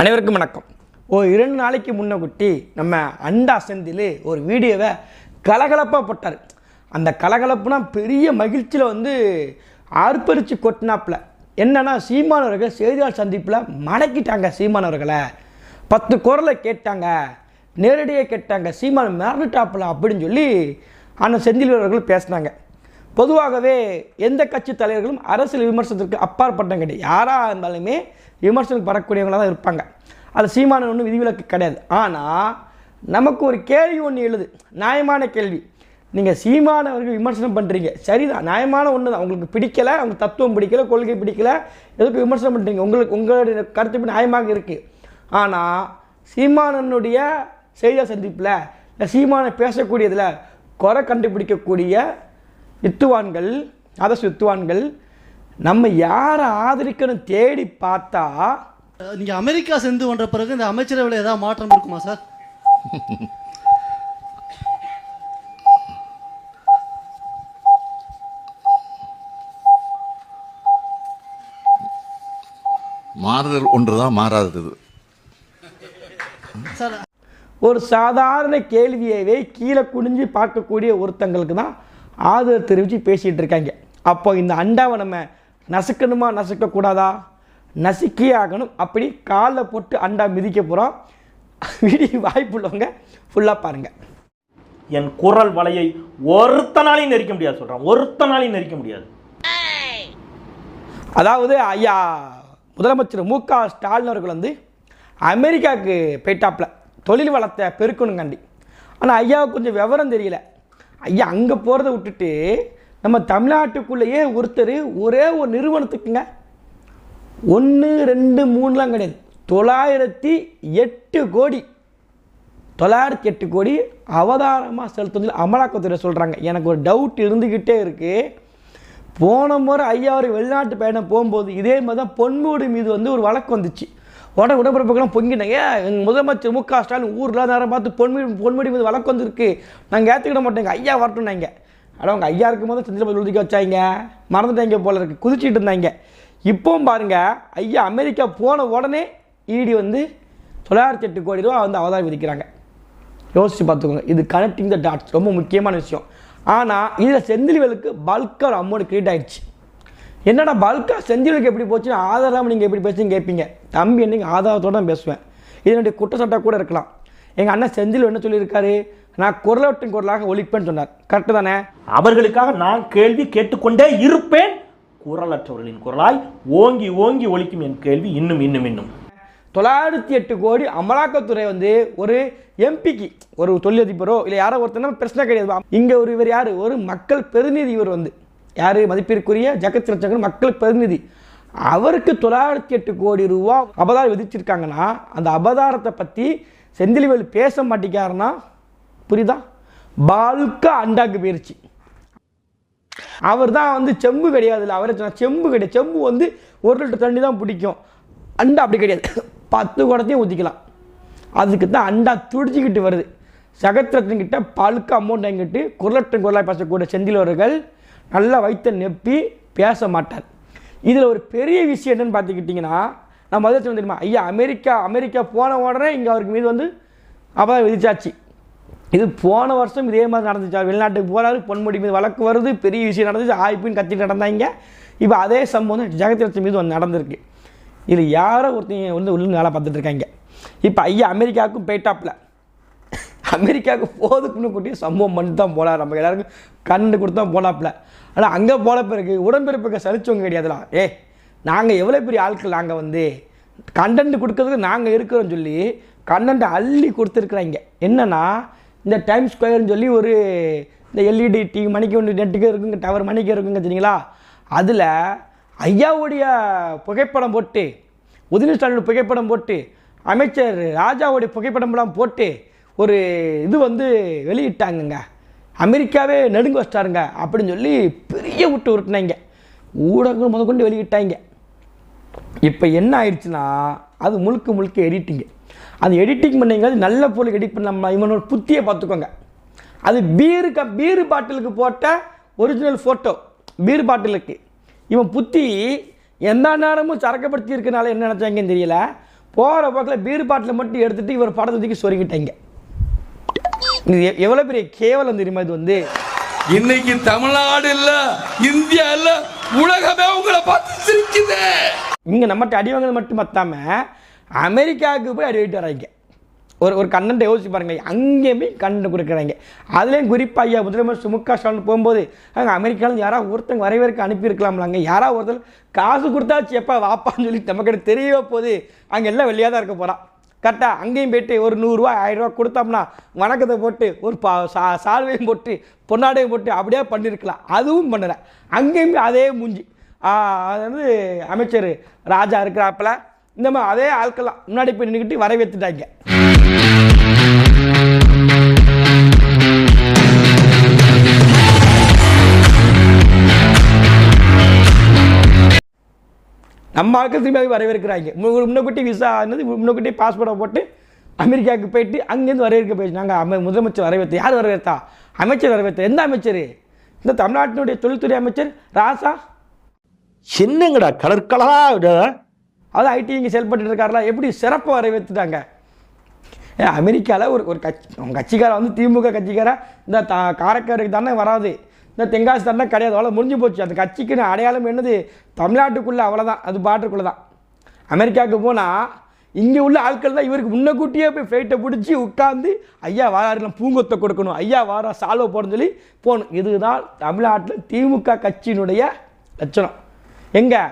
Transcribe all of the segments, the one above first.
அனைவருக்கும் வணக்கம். ஒரு இரண்டு நாளைக்கு முன்ன குட்டி நம்ம அண்டா செந்தில் ஒரு வீடியோவை கலகலப்பாக போட்டார் அந்த கலகலப்புனா பெரிய மகிழ்ச்சியில் வந்து ஆர்ப்பரித்து கொட்டினாப்புல. என்னன்னா சீமானவர்கள் செய்தியாளர் சந்திப்பில் மடக்கிட்டாங்க சீமானவர்களை பத்து குரலை கேட்டாங்க நேரடியாக கேட்டாங்க சீமான் மிரண்டுட்டாப்பில் அப்படின்னு சொல்லி ஆனால் செந்தில் அவர்கள் பேசினாங்க. பொதுவாகவே எந்த கட்சி தலைவர்களும் அரசியல் விமர்சனத்திற்கு அப்பாற்பட்டவங்க கிடையாது. யாராக இருந்தாலுமே விமர்சனம் படக்கூடியவங்களாக தான் இருப்பாங்க. அது சீமான ஒன்றும் விதிவிலக்கு கிடையாது. ஆனால் நமக்கு ஒரு கேள்வி ஒன்று எழுது. நியாயமான கேள்வி. நீங்கள் சீமானவர்கள் விமர்சனம் பண்ணுறீங்க சரிதான். நியாயமான ஒன்று தான் உங்களுக்கு பிடிக்கலை அவங்க தத்துவம் பிடிக்கல கொள்கை பிடிக்கல எதுக்கு விமர்சனம் பண்ணுறீங்க உங்களுக்கு உங்களுடைய கருத்து நியாயமாக இருக்குது ஆனால் சீமானனுடைய செய்தியாளர் சந்திப்பில் இந்த சீமானை பேசக்கூடியதில் குறை கண்டுபிடிக்கக்கூடிய வித்துவான்கள் அதர்ஸ் வித்துவான்கள் நம்ம யாரை ஆதரிக்கணும் தேடி பார்த்தா நீங்க அமெரிக்கா சென்று வந்த பிறகு இந்த அமைச்சரவையில் ஏதாவது மாற்றம் இருக்குமா சார்? மாறுதல் ஒன்று தான் மாறாதது. சார் ஒரு சாதாரண கேள்வியவே கீழே குனிஞ்சு பார்க்கக்கூடிய ஒருத்தங்களுக்கு தான் ஆதரவு தெரிவித்து பேசிகிட்டு இருக்காங்க. அப்போ இந்த அண்டாவை நம்ம நசுக்கணுமா நசுக்கக்கூடாதா? நசுக்கியே ஆகணும் அப்படி காலில் போட்டு அண்டா மிதிக்க போகிறோம் வீடியோ வாய்ப்பு உள்ளவங்க ஃபுல்லாக பாருங்கள் என் குரல் வலையை ஒருத்தனாலையும் நெரிக்க முடியாது சொல்றேன். ஒருத்தனாலையும் நெரிக்க முடியாது. அதாவது ஐயா முதலமைச்சர் மு க ஸ்டாலின் அவர்கள் வந்து அமெரிக்காவுக்கு போயிட்டாப்புல தொழில் வளத்தை பெருக்கணுங்காண்டி. ஆனால் ஐயாவுக்கு கொஞ்சம் விவரம் தெரியல. ஐயா அங்கே போகிறத விட்டுட்டு நம்ம தமிழ்நாட்டுக்குள்ளேயே ஒருத்தர் ஒரே ஒரு நிறுவனத்துக்குங்க. ஒன்று ரெண்டு மூணுலாம் கிடையாது. தொள்ளாயிரத்தி எட்டு கோடி. தொள்ளாயிரத்தி எட்டு கோடி அவதாரமாக செலுத்துவதில் அமலாக்கத்துறை சொல்கிறாங்க எனக்கு ஒரு டவுட் இருந்துக்கிட்டே இருக்குது போன முறை ஐயா ஒரு வெளிநாட்டு பயணம் போகும்போது இதே மாதிரி தான் பொன்மூடு மீது வந்து ஒரு வழக்கு வந்துச்சு. உடனே உடம்பிறப்புக்கெல்லாம் பொங்கினாங்க எங்கள் முதலமைச்சர் மு க ஸ்டாலின் ஊரில் நேரம் பார்த்து பொன்முடி பொன்முடி மீது வழக்கு வந்திருக்கு. நாங்கள் ஏற்றுக்கிட மாட்டேங்க ஐயா வரட்டும்னாங்க ஆனால் அவங்க ஐயா இருக்கும் போது செந்தில் எழுதிக்க வச்சாங்க. மறந்துட்டாங்க போல இருக்கு. குதிச்சிட்டு இருந்தாங்க. இப்போவும் பாருங்க ஐயா அமெரிக்கா போன உடனே இடி வந்து தொள்ளாயிரத்தி எட்டு கோடி ரூபா வந்து அவதாரம் விதிக்கிறாங்க. யோசித்து பார்த்துக்கோங்க. இது கனெக்டிங் த டாட்ஸ் ரொம்ப முக்கியமான விஷயம். ஆனால் இதில் செந்தில்வேலுக்கு பல்காக அமௌண்ட் கிரியேட் ஆகிடுச்சு என்னடா பல்கா செந்திலுக்கு எப்படி போச்சுன்னு ஆதாரம் நீங்கள் எப்படி பேசுன்னு கேட்பீங்க தம்பி என்னைக்கு ஆதாரத்தோட தான் பேசுவேன். இது என்னுடைய குற்றச்சாட்டாக கூட இருக்கலாம். எங்கள் அண்ணன் செந்தில் என்ன சொல்லியிருக்காரு? நான் குரலோட்டின் குரலாக ஒழிப்பேன்னு சொன்னார். கரெக்டு தானே? அவர்களுக்காக நான் கேள்வி கேட்டுக்கொண்டே இருப்பேன். குரலற்றவர்களின் குரலாய் ஓங்கி ஓங்கி ஒலிக்கும் என் கேள்வி இன்னும் இன்னும் இன்னும். தொள்ளாயிரத்தி எட்டு கோடி அமலாக்கத்துறை வந்து ஒரு எம்பிக்கு ஒரு தொழிலதிபரோ இல்லை யாரோ ஒருத்தர் பிரச்சனை கிடையாது. இங்கே ஒரு இவர் யார்? ஒரு மக்கள் பிரதிநிதி இவர் வந்து. யார்? மதிப்பிற்குரிய ஜெகத் ரட்சகன் மக்கள் பிரதிநிதி. அவருக்கு தொள்ளாயிரத்தி எட்டு கோடி ரூபா அபதாரம் விதிச்சிருக்காங்கன்னா அந்த அபதாரத்தை பற்றி செந்தில்வேல் பேச மாட்டேங்காருன்னா புரியுதா? பால்கா அண்டாக்கு போயிருச்சு. அவர் தான் வந்து செம்பு கிடையாது இல்லை. அவரை சொன்னா செம்பு கிடையாது. செம்பு வந்து ஒரு லிட்டர் தண்ணி தான் பிடிக்கும். அண்டா அப்படி கிடையாது. பத்து குடத்தையும் ஊற்றிக்கலாம் அதுக்கு தான் அண்டா துடிச்சிக்கிட்டு வருது. சகத்திரத்தின் கிட்ட பழுக்க அமௌண்ட் வாங்கிட்டு குரலட்டன் குரலாய் பேசக்கூடிய செந்திலவர்கள் நல்லா வைத்த நெப்பி பேச மாட்டார் இதில் ஒரு பெரிய விஷயம் என்னன்னு பார்த்துக்கிட்டிங்கன்னா நான் முதல்ல தெரியுமா? ஐயா அமெரிக்கா அமெரிக்கா போன உடனே இங்கே அவருக்கு மீது வந்து அப்போ விதிச்சாச்சு. இது போன வருஷம் இதே மாதிரி நடந்துச்சு. வெளிநாட்டுக்கு போகிறாரு பொன்முடி மீது வழக்கு வருது பெரிய விஷயம் நடந்துச்சு ஆய்ப்புன்னு கத்திட்டு நடந்தாங்க. இப்போ அதே சம்பவம் ஜெகத்ரட்சி மீது வந்து நடந்திருக்கு. இதில் யாரோ ஒருத்தங்க வந்து உள்ள வேலை பார்த்துட்டு இருக்காங்க. இப்போ ஐயா அமெரிக்காவுக்கும் போயிட்டாப்ல அமெரிக்காவுக்கு போதுக்குன்னு கூட்டி சம்பவம் பண்ணிட்டு தான் போனார். நம்ம எல்லாருக்கும் கண்டு கொடுத்தா போனாப்புல. ஆனால் அங்கே போன பிறகு உடன்பிறப்புக்கு சலிச்சவங்க கிடையாதுலாம் ஏ நாங்கள் எவ்வளோ பெரிய ஆட்கள் நாங்கள் வந்து கண்டென்ட் கொடுக்கறதுக்கு நாங்கள் இருக்கிறோம்னு சொல்லி கண்டென்ட் அள்ளி கொடுத்துருக்குறாங்க. என்னன்னா இந்த டைம் ஸ்கொயர்னு சொல்லி ஒரு இந்த எல்இடி டிவி மணிக்கு ஒன்று நெட்டுக்கு இருக்குங்க டவர் மணிக்கு இருக்குங்க தெரியுங்களா? அதில் ஐயாவுடைய புகைப்படம் போட்டு உதயநிதி ஸ்டாலின் புகைப்படம் போட்டு அமைச்சர் ராஜாவுடைய புகைப்படம்லாம் போட்டு ஒரு இது வந்து வெளியிட்டாங்கங்க. அமெரிக்காவே நெடுங்க வச்சிட்டாருங்க. அப்படின்னு சொல்லி பெரிய விட்டு உருட்டினாங்க. ஊடகங்கள் முதற்கொண்டு வெளியிட்டாங்க. இப்போ என்ன ஆயிடுச்சுன்னா அது முழுக்க முழுக்க எடிட்டிங்கு அது எடிட்டிங் பண்ணிங்கிறது நல்ல பொருள் எடிட் பண்ண இவனோட புத்தியை பார்த்துக்கோங்க. அது பீரு க பீரு பாட்டிலுக்கு போட்ட ஒரிஜினல் ஃபோட்டோ பீர் பாட்டிலுக்கு. இவன் புத்தி எந்த நேரமும் சரக்கப்படுத்தி இருக்கனால என்ன நினச்சாங்கன்னு தெரியல. போகிற போக்கில் பீர் பாட்டில் மட்டும் எடுத்துகிட்டு இவர் படத்தை தூக்கி சொருகிட்டாங்க. இது எ- எவ்வளவு பெரிய கேவலம் தெரியுமா இது வந்து? இன்னைக்கு தமிழ்நாடு இல்ல இந்தியா இல்ல உலகமே உங்களை பார்த்து சிரிக்குது. இங்கே நம்மகிட்ட அடி வாங்குறது மட்டும் பத்தாம அமெரிக்காவுக்கு போய் அடி வாங்கிட்டு வராங்க. ஒரு ஒரு கண்டென்ட்டை யோசிச்சு பாருங்க அங்கேயுமே கண்டென்ட் கொடுக்குறாங்க. அதுலேயும் குறிப்பாக ஐயா முதலமைச்சர் மு. க. ஸ்டாலின் போகும்போது அங்கே அமெரிக்காவில் யாராவது ஒருத்தங்க வரவேற்க அனுப்பியிருக்கலாம்லாங்க. யாராவது ஒருத்தர் காசு கொடுத்தாச்சு எப்போ வாப்பான்னு சொல்லி நமக்கு தெரியவே போகுது. அங்கே எல்லாம் வெளியாக தான் இருக்க போகிறான் கரெக்டாக அங்கேயும் போயிட்டு ஒரு நூறுரூவா ஆயிரரூவா கொடுத்தோம்னா வணக்கத்தை போட்டு ஒரு பா சா சால்வையும் போட்டு பொன்னாடையும் போட்டு அப்படியே பண்ணியிருக்கலாம் அதுவும் பண்ணலை. அங்கேயும் அதே மூஞ்சி. அது வந்து அமைச்சர் ராஜா இருக்கிறாப்புல. இந்த மாதிரி அதே ஆட்கள்லாம் முன்னாடி போய் நின்றுக்கிட்டு வரவேற்றுட்டாங்க நம்ம ஆட்கள் திரும்பி போய் வரவேற்கிறாங்க. முன்னக்கூட்டி விசா என்னது முன்னக்கூட்டி பாஸ்போர்ட்டை போட்டு அமெரிக்காவுக்கு போயிட்டு அங்கேருந்து வரவேற்க போயிடுச்சு. நாங்கள் அம முதலமைச்சர் வரவேற்று. யார் வரவேற்றா? அமைச்சர் வரவேற்று. எந்த அமைச்சர்? இந்த தமிழ்நாட்டினுடைய தொழில்துறை அமைச்சர் ராசா. என்னங்கடா கலர் கலரா அதான் ஐடி இங்கே செயல்பட்டு இருக்காருல எப்படி சிறப்பாக வரவேற்றுட்டாங்க அமெரிக்காவில் ஒரு ஒரு கட்சி கட்சிக்காரன் வந்து திமுக கட்சிக்காரன் இந்த தா காரைக்காருக்கு தானே வராது. இந்த தென்காசி தானே கிடையாது. அவ்வளோ முடிஞ்சு போச்சு. அந்த கட்சிக்குன்னு அடையாளம் என்னது? தமிழ்நாட்டுக்குள்ளே அவ்வளோதான் அது பாட்டுக்குள்ளே தான். அமெரிக்காவுக்கு போனால் இங்கே உள்ள ஆட்கள் தான் இவருக்கு முன்னக்கூட்டியே போய் ஃப்ளைட்டை பிடிச்சி உட்காந்து ஐயா வாராருலாம் பூங்கொத்தை கொடுக்கணும். ஐயா வாரா சால்வை போடணும்னு சொல்லி போகணும். இதுதான் தமிழ்நாட்டில் திமுக கட்சியினுடைய லட்சணம். எங்கே?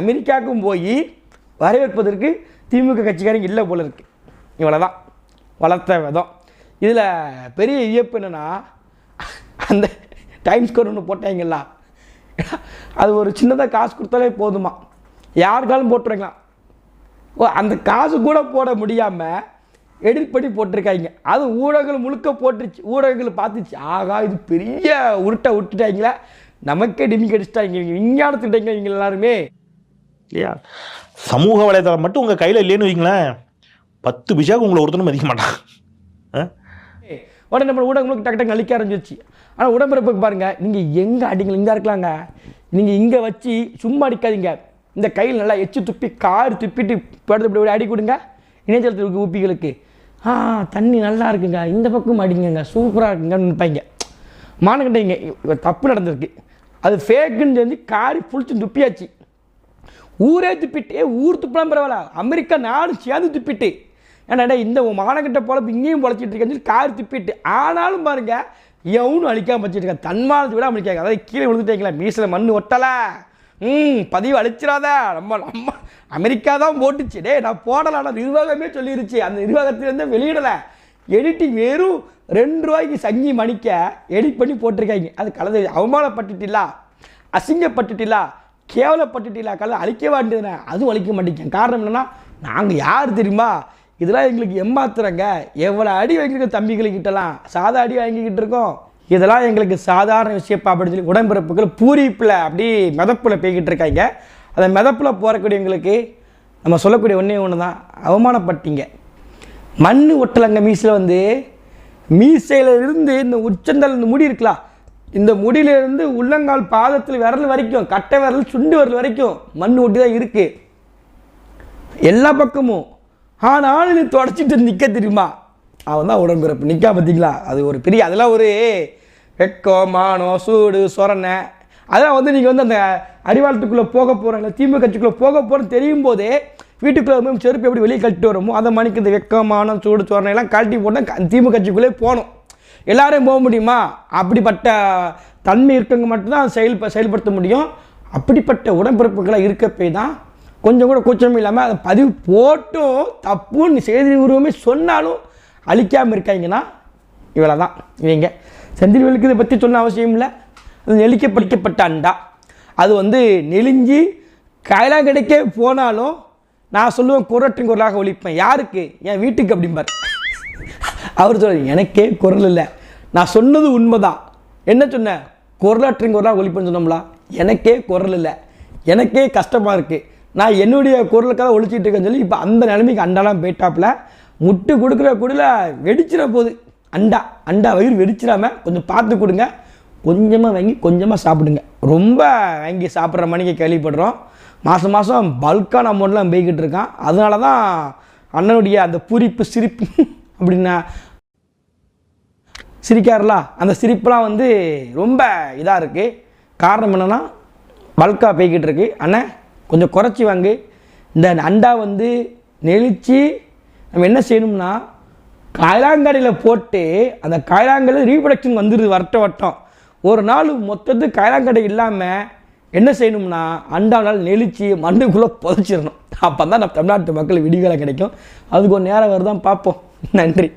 அமெரிக்காவுக்கும் போய் வரவேற்பதற்கு திமுக கட்சிக்காரங்க இல்லை போல இருக்கு. இவ்வளோதான் வளர்த்த விதம். இதில் பெரிய வியப்பு என்னென்னா அந்த டைம் ஸ்கோர் ஒன்று போட்டாங்களா அது ஒரு சின்னதாக காசு கொடுத்தாலே போதுமா? யாருக்காலும் போட்டுருக்கலாம் ஓ அந்த காசு கூட போட முடியாமல் எடிட் பண்ணி போட்டிருக்காங்க அது ஊடகங்கள் முழுக்க போட்டுருச்சு. ஊடகங்கள் பார்த்துச்சு. ஆகா இது பெரிய உருட்டை விட்டுட்டாங்களே நமக்கே டிமி கடிச்சிட்டாங்க இவங்க விஞ்ஞானத்துட்டாங்க இவங்க எல்லாருமே. இல்லையா? சமூக வலைதளம் மட்டும் உங்கள் கையில் இல்லைன்னு வைங்களேன். பத்து பிசாக்கு உங்களை ஒருத்தனும் மதிக்க மாட்டான். ஆ? உடனே நம்ம ஊடகங்களுக்கு டக்கு டக்கு அழிக்க ஆரம்பிச்சிச்சு ஆனால் உடம்பிறப்புக்கு பாருங்கள் நீங்கள் எங்கே அடிங்க இங்கே இருக்கலாங்க? நீங்கள் இங்கே வச்சு சும்மா அடிக்காதீங்க. இந்த கையில் நல்லா எச்சு துப்பி கார் துப்பிட்டு படுத்து இப்படி அடி கொடுங்க. இணையதளத்தில் இருக்க ஊப்பிகளுக்கு ஆ தண்ணி நல்லா இருக்குங்க. இந்த பக்கம் அடிங்கங்க. சூப்பராக இருக்குங்கன்னு நினைப்பாங்க. மானக்கிட்டீங்க தப்பு நடந்திருக்கு. அது ஃபேக்குன்னு சொல்லி காரி புளிச்சு துப்பியாச்சு. ஊரே துப்பிட்டு ஊர் துப்பலாம் பரவாயில்ல. அமெரிக்கா நாடு சேர்ந்து துப்பிட்டு. ஏன்னா இந்த மானக்கிட்ட போல இங்கேயும் பொழைச்சிட்டு இருக்கேன்னு சொல்லி கார் துப்பிட்டு. ஆனாலும் பாருங்க எவனும் அழிக்காம வச்சுருக்கேன் தன்மானத்தை விட அழிக்காங்க அதாவது கீழே விழுந்துட்டீங்களா மீசில் மண் ஒட்டலை. ம் பதிவு அழிச்சிடாத. நம்ம நம்ம அமெரிக்கா தான் போட்டுச்சு டே நான் போடலை ஆனால் நிர்வாகமே சொல்லிருச்சு. அந்த நிர்வாகத்திலேருந்து வெளியிடலை. எடிட்டிங் வெறும் ரெண்டு ரூபாய்க்கு சங்கி மணிக்க எடிட் பண்ணி போட்டிருக்காங்க. அது கலந்து அவமானப்பட்டுட்டில்லா அசிங்கப்பட்டுட்டில்லா கேவலப்பட்டுட்டில்லா கலந்து அழிக்க வேண்டியதுனே அதுவும் அழிக்க மாட்டேங்க காரணம் என்னென்னா நாங்கள் யார் தெரியுமா? இதெல்லாம் எங்களுக்கு ஏமாத்துறங்க எவ்வளோ அடி வாங்கியிருக்கோம் தம்பிகளுக்கிட்டலாம் சாதா அடி வாங்கிக்கிட்டு இருக்கோம். இதெல்லாம் எங்களுக்கு சாதாரண விஷயப்பா அப்படின்னு சொல்லி உடம்பிறப்புகள் பூரிப்பில் அப்படி மிதப்பில் போய்கிட்டு இருக்காங்க. அந்த மிதப்பில் போகிறக்கூடியவங்களுக்கு நம்ம சொல்லக்கூடிய ஒன்றே ஒன்று தான் அவமானப்பட்டீங்க. மண் ஒட்டலைங்க மீசில் வந்து. மீசையிலிருந்து இந்த உச்சந்தல் இந்த முடி இருக்கலாம் இந்த முடியிலிருந்து உள்ளங்கால் பாதத்தில் விரல் வரைக்கும் கட்டை விரல் சுண்டு விரல் வரைக்கும் மண் ஒட்டி தான் இருக்குது எல்லா பக்கமும் ஆனால் நீ தொடச்சிட்டு நிற்க தெரியுமா? அவன் தான் உடம்பிறப்பு நிற்கா பார்த்தீங்களா அது ஒரு பெரிய அதெல்லாம் ஒரு வெக்கம் மானம் சூடு சொரணை. அதெல்லாம் வந்து நீங்கள் வந்து அந்த அறிவாளத்துக்குள்ளே போக போகிறாங்க திமுக கட்சிக்குள்ளே போக போகிறோன்னு தெரியும் போதே வீட்டுக்குள்ளே செருப்பு எப்படி வெளியே கழட்டி வருமோ அதை மணிக்கு இந்த வெக்கம் மானம் சூடு சொரணை எல்லாம் கழட்டி போட்டால் திமுக கட்சிக்குள்ளே போகணும். எல்லாரையும் போக முடியுமா? அப்படிப்பட்ட தன்மை இருக்கவங்க மட்டும்தான் செயல் செயல்படுத்த முடியும். அப்படிப்பட்ட உடன்பிறப்புகளாக இருக்க தான் கொஞ்சம் கூட கூச்சமும் இல்லாமல் அதை பதிவு போட்டும் தப்புன்னு செய்தி உருவமே சொன்னாலும் அழிக்காமல் இருக்காங்கன்னா இவ்வளோ தான் இவங்க செந்தில்வேலுக்கு இதை பற்றி சொன்ன அவசியம் இல்லை. அது நெளிக்க படிக்கப்பட்ட அண்டா அது வந்து நெளிஞ்சு கையெல்லாம் கிடைக்க போனாலும் நான் சொல்லுவேன் குரட்டின் குரலாக ஒழிப்பேன். யாருக்கு? என் வீட்டுக்கு அப்படிம்பார். அவர் சொல்ல எனக்கே குரல் இல்லை. நான் சொன்னது உண்மைதான். என்ன சொன்னேன் குரலாற்றின் குரலாக ஒழிப்புன்னு சொன்னோம்ல. எனக்கே குரல் இல்லை. எனக்கே கஷ்டமாக இருக்குது நான் என்னுடைய குரலுக்காக ஒழிச்சிட்டு இருக்கேன்னு சொல்லி இப்போ அந்த நிலைமைக்கு அண்டாலாம் போயிட்டாப்புல. முட்டு கொடுக்குற குடியில் வெடிச்சிட போகுது அண்டா அண்டா வயிறு வெடிச்சிடாம கொஞ்சம் பார்த்து கொடுங்க. கொஞ்சமாக வாங்கி கொஞ்சமாக சாப்பிடுங்க. ரொம்ப வாங்கி சாப்பிட்ற மணிக்கு கேள்விப்படுறோம். மாதம் மாதம் பல்கான அமௌண்ட்லாம் போய்கிட்டு இருக்கான். அதனால தான் அண்ணனுடைய அந்த பூரிப்பு சிரிப்பு அப்படின்னா. சிரிக்காருல? அந்த சிரிப்புலாம் வந்து ரொம்ப இதாக இருக்குது காரணம் என்னென்னா பல்காக போய்கிட்டு இருக்கு. அண்ணன் கொஞ்சம் குறைச்சி வாங்கு. இந்த அண்டா வந்து நெளிச்சு நம்ம என்ன செய்யணும்னா காயலாங்கடையில் போட்டு அந்த காயலாங்கடையில் ரீப்ரொடக்ஷன் வந்துடுது வட்ட வட்டம். ஒரு நாள் மொத்தத்துக்கு காயலாங்கடை இல்லாமல் என்ன செய்யணும்னா அண்டானால் நெளிச்சு மண்ணுக்குள்ளே புதைச்சிடணும். அப்போ தான் நம்ம தமிழ்நாட்டு மக்கள் விடிகளை கிடைக்கும். அதுக்கு ஒரு நேரம் வருதான் பார்ப்போம். நன்றி.